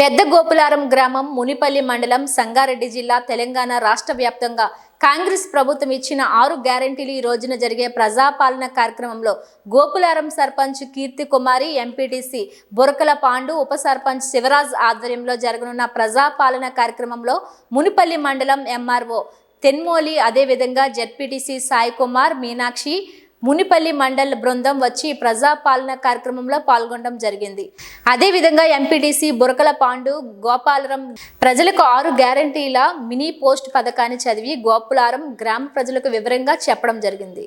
పెద్ద గోపులారం గ్రామం మునిపల్లి మండలం సంగారెడ్డి జిల్లా తెలంగాణ రాష్ట్ర వ్యాప్తంగా కాంగ్రెస్ ప్రభుత్వం ఇచ్చిన ఆరు గ్యారంటీలు ఈ రోజున జరిగే ప్రజాపాలన కార్యక్రమంలో గోపులారం సర్పంచ్ కీర్తి కుమారి ఎంపీటీసీ బురకల పాండు ఉప సర్పంచ్ శివరాజ్ ఆధ్వర్యంలో జరగనున్న ప్రజాపాలన కార్యక్రమంలో మునిపల్లి మండలం ఎంఆర్ఓ తెన్మోలి అదేవిధంగా జెడ్పీటీసీ సాయి కుమార్ మీనాక్షి మునిపల్లి మండల్ బృందం వచ్చి ప్రజాపాలన కార్యక్రమంలో పాల్గొనడం జరిగింది. అదేవిధంగా ఎంపీటీసీ బురకల పాండు గోపాలరం ప్రజలకు ఆరు గ్యారంటీల మినీ పోస్ట్ పథకాన్ని చదివి గోపులారం గ్రామ ప్రజలకు వివరంగా చెప్పడం జరిగింది.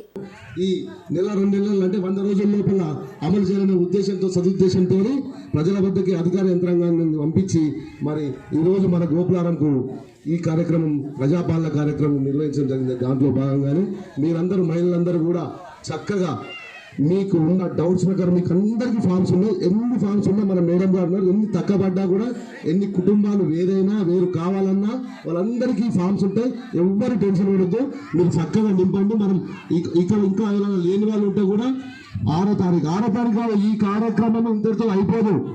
ఈ నెల రెండు నెలలు అంటే వంద రోజుల లోపల అమలు చేయాలనే ఉద్దేశంతో సదుద్దేశంతో ప్రజల వద్దకి అధికార యంత్రాంగాన్ని పంపించి మరి ఈరోజు మన గోపులారంకు ఈ కార్యక్రమం ప్రజాపాలన కార్యక్రమం నిర్వహించడం జరిగింది. దాంట్లో భాగంగానే మీరందరూ మహిళలందరూ కూడా చక్కగా మీకు ఉన్న డౌట్స్ ప్రకారం మీకు అందరికీ ఫామ్స్ ఉన్నాయి. ఎన్ని ఫామ్స్ ఉన్నా మన మేడం గారు ఉన్నారు. ఎన్ని తక్కబడ్డా కూడా ఎన్ని కుటుంబాలు వేరైనా వేరు కావాలన్నా వాళ్ళందరికీ ఫామ్స్ ఉంటాయి. ఎవ్వరు టెన్షన్ పడద్దు. మీరు చక్కగా నింపండి. మనం ఇక ఇంకా ఎవరైనా లేని వాళ్ళు ఉంటే కూడా ఆరో తారీఖు ఆరో తారీఖు ఈ కార్యక్రమం ఇంతటితో అయిపోదు.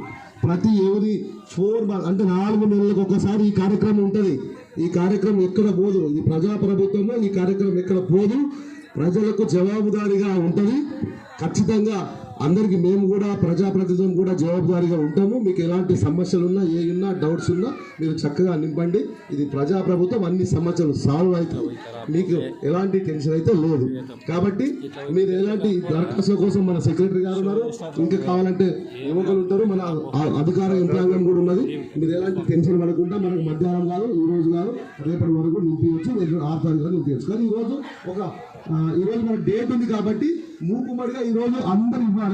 ప్రతి ఎవరి ఫోర్ అంటే నాలుగు నెలలకు ఒకసారి ఈ కార్యక్రమం ఉంటుంది. ఈ కార్యక్రమం ఎక్కడ పోదు. ఇది ప్రజాప్రభుత్వము ఈ కార్యక్రమం ఎక్కడ పోదు. ప్రజలకు జవాబుదారీగా ఉంటుంది. ఖచ్చితంగా అందరికీ మేము కూడా ప్రజాప్రతినిధులం కూడా జవాబుదారీగా ఉంటాము. మీకు ఎలాంటి సమస్యలు ఉన్నా ఏ ఉన్నా డౌట్స్ ఉన్నా మీరు చక్కగా నింపండి. ఇది ప్రజాప్రభుత్వం అన్ని సమస్యలు సాల్వ్ అవుతాయి. మీకు ఎలాంటి టెన్షన్ అయితే లేదు. కాబట్టి మీరు ఎలాంటి దరఖాస్తుల కోసం మన సెక్రటరీ గారు ఉన్నారు. ఇంకా కావాలంటే యువకులు ఉంటారు. మన అధికార యంత్రాంగం కూడా ఉన్నది. మీరు ఎలాంటి టెన్షన్ పడకుండా మనకు మధ్యాహ్నం కాదు ఈ రోజు కాదు రేపటి వరకు నింపించచ్చు ఆరు తారీఖు నింపించచ్చు కానీ ఈ ఒక ఈరోజు ఈ రోజు మన డేట్ ఉంది కాబట్టి మూకుమ్మడిగా ఈ రోజు అందరు ఇవ్వాలి.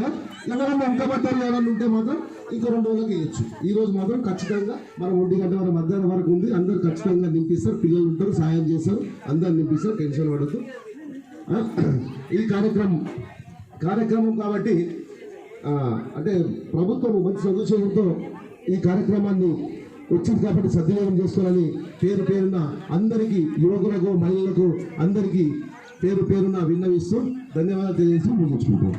ఎవరైనా వెంకబడ్డారు ఎవరైనా ఉంటే మాత్రం ఇంకో రెండు రోజులకు ఇవ్వచ్చు. ఈ రోజు మాత్రం ఖచ్చితంగా మనం ఒంటి గంట వరకు మధ్యాహ్నం వరకు ఉంది. అందరు ఖచ్చితంగా నింపిస్తారు. పిల్లలు ఉంటారు సాయం చేస్తారు. అందరు నింపిస్తారు. టెన్షన్ పడద్దు. ఈ కార్యక్రమం కార్యక్రమం కాబట్టి అంటే ప్రభుత్వం మంచి సదుచయంతో ఈ కార్యక్రమాన్ని వచ్చింది కాబట్టి సద్వినియోగం చేసుకోవాలని పేరు పేరున అందరికీ యువకులకు మహిళలకు అందరికీ పేరు పేరున విన్నవిస్తూ ధన్యవాదాలు తెలియజేస్తూ ముగించుకుంటాం